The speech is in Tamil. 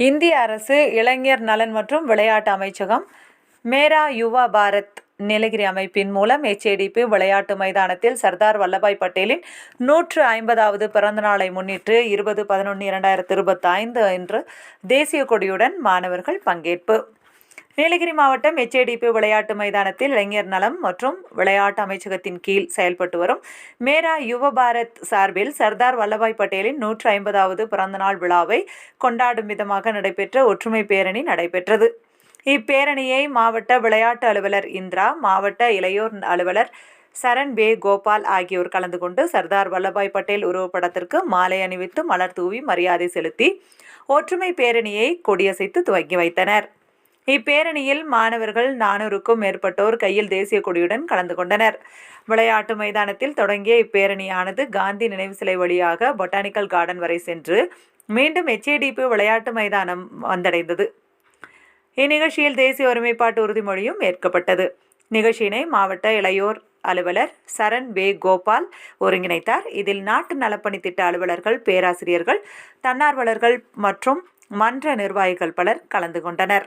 இந்திய அரசு இளைஞர் நலன் மற்றும் விளையாட்டு அமைச்சகம் மேரா யுவா பாரத் நீலகிரி அமைப்பின் மூலம் எச்ஏடிபி விளையாட்டு மைதானத்தில் சர்தார் வல்லபாய் பட்டேலின் நூற்று ஐம்பதாவது பிறந்த நாளை முன்னிட்டு இருபது பதினொன்று இரண்டாயிரத்து இருபத்தைந்து என்று தேசிய கொடியுடன் மாணவர்கள் பங்கேற்பு. நீலகிரி மாவட்டம் எச்ஏடிபி விளையாட்டு மைதானத்தில் இளைஞர் நலம் மற்றும் விளையாட்டு அமைச்சகத்தின் கீழ் செயல்பட்டு வரும். மேரா யுவ பாரத் சார்பில் சர்தார் வல்லபாய் பட்டேலின் நூற்று ஐம்பதாவது பிறந்தநாள் விழாவை கொண்டாடும் விதமாக நடைபெற்ற ஒற்றுமை பேரணி நடைபெற்றது. இப்பேரணியை மாவட்ட விளையாட்டு அலுவலர் இந்திரா மாவட்ட இளையோர் அலுவலர் சரண் பே கோபால் ஆகியோர் கலந்து கொண்டு சர்தார் வல்லபாய் பட்டேல் உருவப்படத்திற்கு மாலை அணிவித்து மலர் தூவி மரியாதை செலுத்தி ஒற்றுமை பேரணியை கொடியசைத்து துவக்கி வைத்தனர். இப்பேரணியில் மாணவர்கள் நானூறுக்கும் மேற்பட்டோர் கையில் தேசிய கொடியுடன் கலந்து கொண்டனர். விளையாட்டு மைதானத்தில் தொடங்கிய இப்பேரணியானது காந்தி நினைவு சிலை வழியாக பொட்டானிக்கல் கார்டன் வரை சென்று மீண்டும் எச்ஏடிபி விளையாட்டு மைதானம் வந்தடைந்தது. இந்நிகழ்ச்சியில் தேசிய ஒருமைப்பாட்டு உறுதிமொழியும் ஏற்கப்பட்டது. நிகழ்ச்சியினை மாவட்ட இளையோர் அலுவலர் சரண் பே கோபால் ஒருங்கிணைத்தார். இதில் நாட்டு நலப்பணி திட்ட அலுவலர்கள் பேராசிரியர்கள் தன்னார்வலர்கள் மற்றும் மன்ற நிர்வாகிகள் பலர் கலந்து கொண்டனர்.